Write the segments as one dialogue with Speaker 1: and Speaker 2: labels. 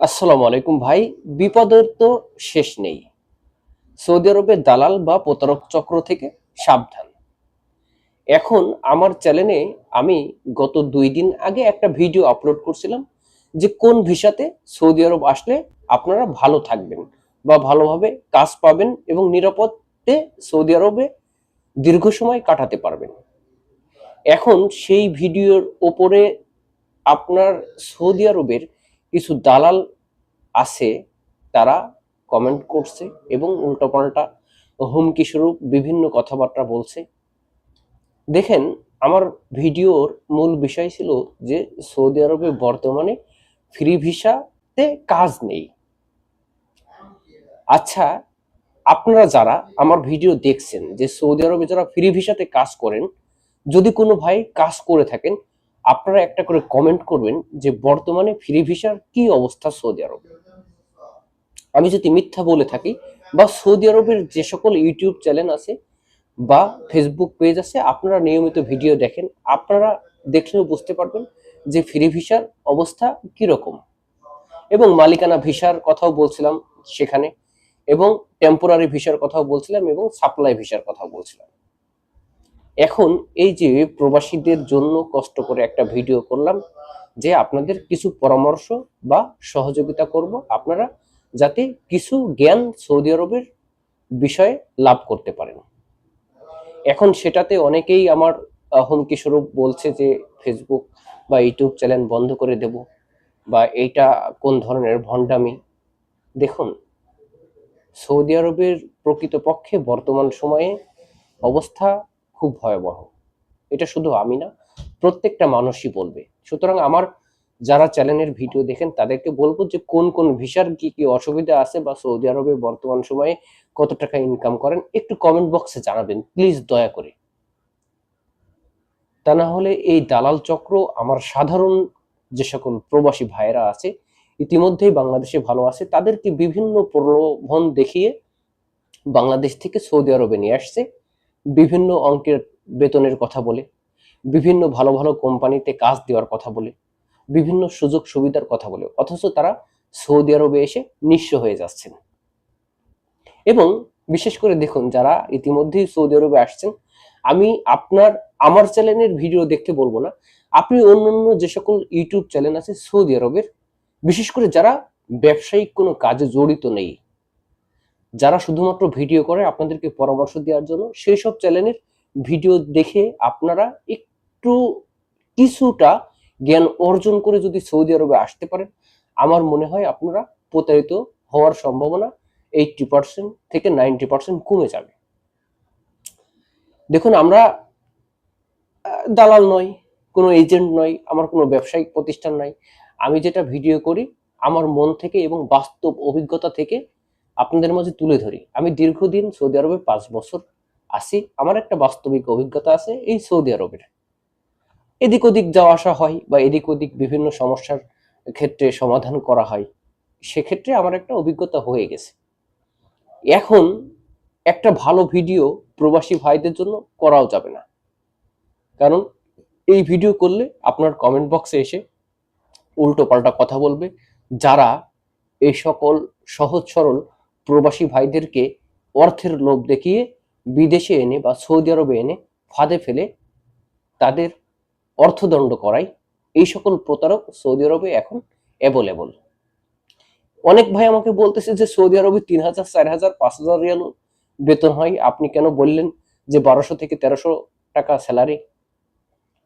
Speaker 1: আসসালামু আলাইকুম ভাই, বিপদের তো শেষ নেই। সৌদি আরবের দালাল বা প্রতারক চক্র থেকে সাবধান। এখন আমার চ্যানেলে আমি গত দুই দিন আগে একটা ভিডিও আপলোড করছিলাম যে কোন ভিসাতে সৌদি আরব আসলে আপনারা ভালো থাকবেন বা ভালোভাবে কাজ পাবেন এবং নিরাপদে সৌদি আরবে দীর্ঘ সময় কাটাতে পারবেন। এখন সেই ভিডিওর ওপরে আপনার সৌদি আরবের কিছু দালাল আছে তারা কমেন্ট করছে এবং উল্টোপাল্টা হুমকি স্বরূপ বিভিন্ন কথাবার্তা বলছে। দেখেন, আমার ভিডিওর মূল বিষয় ছিল যে সৌদি আরবে বর্তমানে ফ্রি ভিসাতে কাজ নেই। আচ্ছা আপনারা যারা আমার ভিডিও দেখছেন যে সৌদি আরবে যারা ফ্রি ভিসাতে কাজ করেন, যদি কোনো ভাই কাজ করে থাকেন আপনারা একটা করে কমেন্ট করবেন যে বর্তমানে ফ্রি ভিসার কি অবস্থা সৌদি আরবে? আমি যদি মিথ্যা বলে থাকি বা সৌদি আরবের যে সকল ইউটিউব চ্যানেল আছে বা ফেসবুক পেজ আছে, আপনারা নিয়মিত ভিডিও দেখেন, আপনারা দেখলেও বুঝতে পারবেন যে ফ্রি ভিসার অবস্থা কীরকম। এবং মালিকানা ভিসার কথাও বলছিলাম সেখানে, এবং টেম্পোরারি ভিসার কথাও বলছিলাম এবং সাপ্লাই ভিসার কথাও বলছিলাম। এখন এই যে প্রবাসীদের জন্য কষ্ট করে একটা ভিডিও করলাম, যে আপনাদের কিছু পরামর্শ বা সহযোগিতা করব আপনারা যাতে কিছু জ্ঞান সৌদি আরবের বিষয়ে লাভ করতে পারেন। এখন সেটাতে অনেকেই আমার হুমকি স্বরূপ বলছে যে ফেসবুক বা ইউটিউব চ্যানেল বন্ধ করে দেব বা এইটা কোন ধরনের ভণ্ডামি। দেখুন, সৌদি আরবের প্রকৃতপক্ষে বর্তমান সময়ে অবস্থা খুব ভয়াবহ। এটা শুধু আমি না, প্রত্যেকটা মানুষই বলবে। সুতরাং আমার যারা চ্যানেলের ভিডিও দেখেন, তাদেরকে বলব যে কোন কোন ভিসার কি কি অসুবিধা আছে বা সৌদি আরবে বর্তমান সময়ে কত টাকা ইনকাম করেন, একটু কমেন্ট বক্সে জানাবেন প্লিজ দয়া করে। তা না হলে এই দালাল চক্র, আমার সাধারণ যে সকল প্রবাসী ভাইয়েরা আছে, ইতিমধ্যেই বাংলাদেশে ভালো আছে, তাদেরকে বিভিন্ন প্রলোভন দেখিয়ে বাংলাদেশ থেকে সৌদি আরবে নিয়ে আসছে। বিভিন্ন অঙ্কের বেতনের কথা বলে, বিভিন্ন ভালো ভালো কোম্পানিতে কাজ দেওয়ার কথা বলে, বিভিন্ন সুযোগ সুবিধার কথা বলে, অথচ তারা সৌদি আরবে এসে নিঃস্ব হয়ে যাচ্ছেন। এবং বিশেষ করে দেখুন, যারা ইতিমধ্যেই সৌদি আরবে আসছেন, আমি আপনার, আমার চ্যানেলের ভিডিও দেখতে বলব না, আপনি অন্যান্য যে সকল ইউটিউব চ্যানেল আছে সৌদি আরবের, বিশেষ করে যারা ব্যবসায়িক কোনো কাজে জড়িত নেই যারা শুধুমাত্র ভিডিও করে আপনাদেরকে পরামর্শ দেওয়ার জন্য সেই সব চ্যানেলের ভিডিও দেখে আপনারা একটু কিছুটা জ্ঞান অর্জন করে যদি সৌদি আরবে আসতে পারেন, আমার মনে হয় আপনারা প্রতারিত হওয়ার সম্ভাবনা এইটটি পার্সেন্ট থেকে নাইনটি পার্সেন্ট কমে যাবে। দেখুন, আমরা দালাল নয় কোনো এজেন্ট নয় আমার কোনো ব্যবসায়িক প্রতিষ্ঠান নাই। আমি যেটা ভিডিও করি, আমার মন থেকে এবং বাস্তব অভিজ্ঞতা থেকে আপনাদের মাঝে তুলে ধরি। আমি দীর্ঘদিন সৌদি আরবে পাঁচ বছর আছি। আমার একটা বাস্তবিক অভিজ্ঞতা আছে এই সৌদি আরবের। এদিক ওদিক যাওয়া আসা হয় বা এদিক ওদিক বিভিন্ন সমস্যার ক্ষেত্রে সমাধান করা হয়, সেক্ষেত্রে আমার একটা অভিজ্ঞতা হয়ে গেছে। এখন একটা ভালো ভিডিও প্রবাসী ভাইদের জন্য করাও যাবে না। কারণ এই ভিডিও করলে আপনার কমেন্ট বক্সে এসে উল্টো পাল্টা কথা বলবে। যারা এই সকল সহজ সরল প্রবাসী ভাইদেরকে অর্থের লোভ দেখিয়ে বিদেশে এনে বা সৌদি আরবে এনে ফাঁদে ফেলে তাদের অর্থদণ্ড করায়। এই সকল প্রতারক সৌদি আরবে এখন অ্যাভেলেবল অনেক ভাই আমাকে বলতেছে যে সৌদি আরবে তিন হাজার, চার হাজার, পাঁচ হাজার রিয়াল বেতন হয়। আপনি কেন বললেন যে বারোশো থেকে তেরোশো টাকা স্যালারি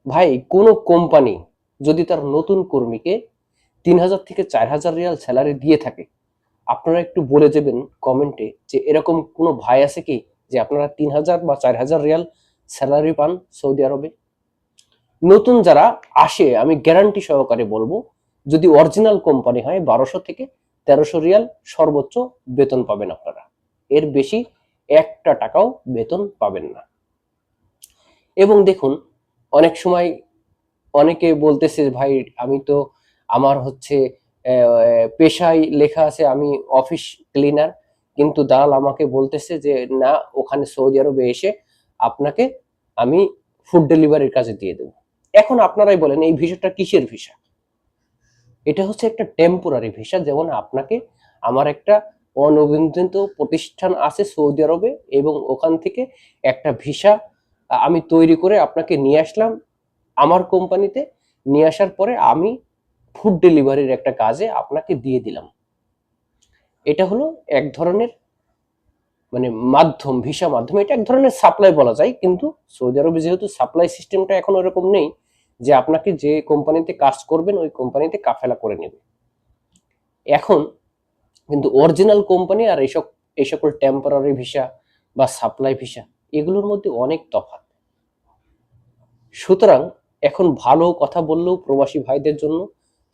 Speaker 1: ভাই, কোনো কোম্পানি যদি তার নতুন কর্মীকে তিন হাজার থেকে চার হাজার রিয়াল স্যালারি দিয়ে থাকে আপনারা একটু বলে দেবেন কমেন্টে যে এরকম কোনো ভাই আছে কি যে আপনারা তিন হাজার বা চার হাজার রিয়াল স্যালারি পান সৌদি আরবে? নতুন যারা আসে, আমি গ্যারান্টি সহকারে বলব, যদি অরিজিনাল কোম্পানি হয় বারোশো থেকে তেরোশো রিয়াল সর্বোচ্চ বেতন পাবেন আপনারা। এর বেশি একটা টাকাও বেতন পাবেন না। এবং দেখুন, অনেক সময় অনেকে বলতেছে, ভাই, আমি তো, আমার হচ্ছে পেশায় লেখা আছে, আমি অফিস ক্লিনার। কিন্তু দালাল আমাকে বলতেছে যে, না, ওখানে সৌদি আরবে এসে আপনাকে আমি ফুড ডেলিভারির কাজে দিয়ে দেবো। এখন আপনারাই বলেন, এই ভিসাটা কিসের ভিসা এটা হচ্ছে একটা টেম্পোরারি ভিসা যেমন আপনাকে আমার একটা অনভিন্দিত প্রতিষ্ঠান আছে সৌদি আরবে এবং ওখান থেকে একটা ভিসা আমি তৈরি করে আপনাকে নিয়ে আসলাম। আমার কোম্পানিতে নিয়ে আসার পরে আমি ফুড ডেলিভারির একটা কাজে আপনাকে দিয়ে দিলাম। এটা হলো এক ধরনের মানে মাধ্যম, ভিসা মাধ্যম। এটা এক ধরনের সাপ্লাই বলা যায়, কিন্তু সৌদি আরবে যেহেতু সাপ্লাই সিস্টেমটা এখন ওরকম নেই যে আপনাকে যে কোম্পানিতে কাজ করবেন, ওই কোম্পানিতে কাফেলা করে নেবে। এখন কিন্তু অরিজিনাল কোম্পানি আর এইসব এই সকল টেম্পোরারি ভিসা বা সাপ্লাই ভিসা, এগুলোর মধ্যে অনেক তফাৎ। সুতরাং এখন ভালো কথা বললেও প্রবাসী ভাইদের জন্য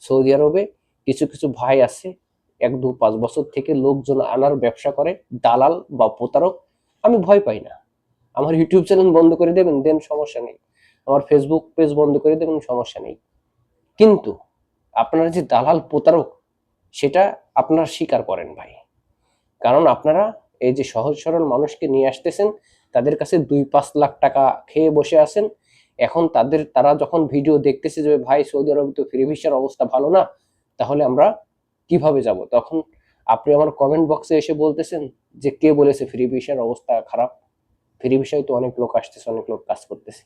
Speaker 1: সৌদি আরবে কিছু কিছু ভাই আছে, এক দু পাঁচ বছর থেকে লোকজন আনার ব্যবসা করে, দালাল বা প্রতারক, আমি ভয় পাই না। আমার ইউটিউব চ্যানেল বন্ধ করে দেবেন, দেন সমস্যা নেই। আমার ফেসবুক পেজ বন্ধ করে দেবেন, সমস্যা নেই। কিন্তু আপনারা যে দালাল, প্রতারক, সেটা আপনারা স্বীকার করেন ভাই। কারণ আপনারা এই যে সহজ সরল মানুষকে নিয়ে আসতেছেন, তাদের কাছে দুই পাঁচ লাখ টাকা খেয়ে বসে আছেন এখন তাদের, তারা যখন ভিডিও দেখতেছে যে, ভাই, সৌদি আরবে তো ফ্রি ভিসার অবস্থা ভালো না, তাহলে আমরা কীভাবে যাব? তখন আপনি আমার কমেন্ট বক্সে এসে বলতেছেন যে, কে বলেছে ফ্রি ভিসার অবস্থা খারাপ? ফ্রি ভিসায় তো অনেক লোক আসতেছে, অনেক লোক কাজ করতেছে।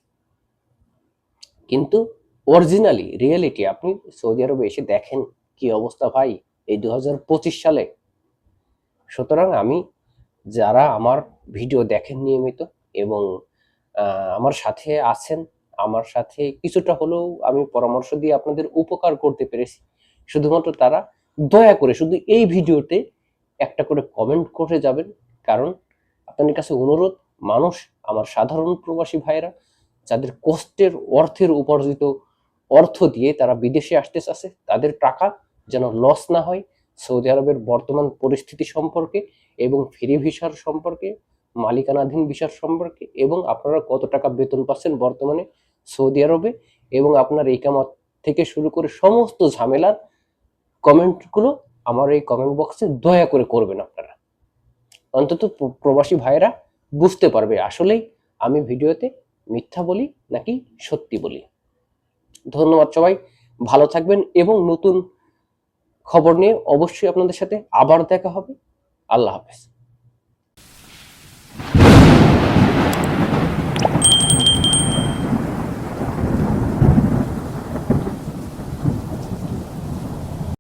Speaker 1: কিন্তু অরিজিনালি রিয়েলিটি আপনি সৌদি আরবে এসে দেখেন কি অবস্থা ভাই, এই দু হাজার পঁচিশ সালে। সুতরাং আমি, যারা আমার ভিডিও দেখেন নিয়মিত এবং আমার সাথে আছেন আমার সাথে কিছুটা হলেও আমি পরামর্শ দিয়ে আপনাদের উপকার করতে পেরেছি। শুধুমাত্র তারা দয়া করে শুধু এই ভিডিওতে একটা করে কমেন্ট করে যাবেন। কারণ আপনাদের কাছে অনুরোধ, মানুষ, আমার সাধারণ প্রবাসী ভাইরা যাদের কষ্টের অর্থের উপার্জিত অর্থ দিয়ে তারা বিদেশে আসতে চাচ্ছে, তাদের টাকা যেন লস না হয়। সৌদি আরবের বর্তমান পরিস্থিতি সম্পর্কে এবং ফ্রি ভিসার সম্পর্কে, মালিকানাধীন ভিসার সম্পর্কে এবং আপনারা কত টাকা বেতন পাচ্ছেন বর্তমানে সৌদি আরবে এবং আপনার ইকামত থেকে শুরু করে সমস্ত ঝামেলার কমেন্টগুলো আমার এই কমেন্ট বক্সে দয়া করে করবেন আপনারা। অন্তত প্রবাসী ভাইয়েরা বুঝতে পারবে আসলেই আমি ভিডিওতে মিথ্যা বলি নাকি সত্যি বলি। ধন্যবাদ সবাই, ভালো থাকবেন এবং নতুন খবর নিয়ে অবশ্যই আপনাদের সাথে আবার দেখা হবে। আল্লাহ হাফেজ।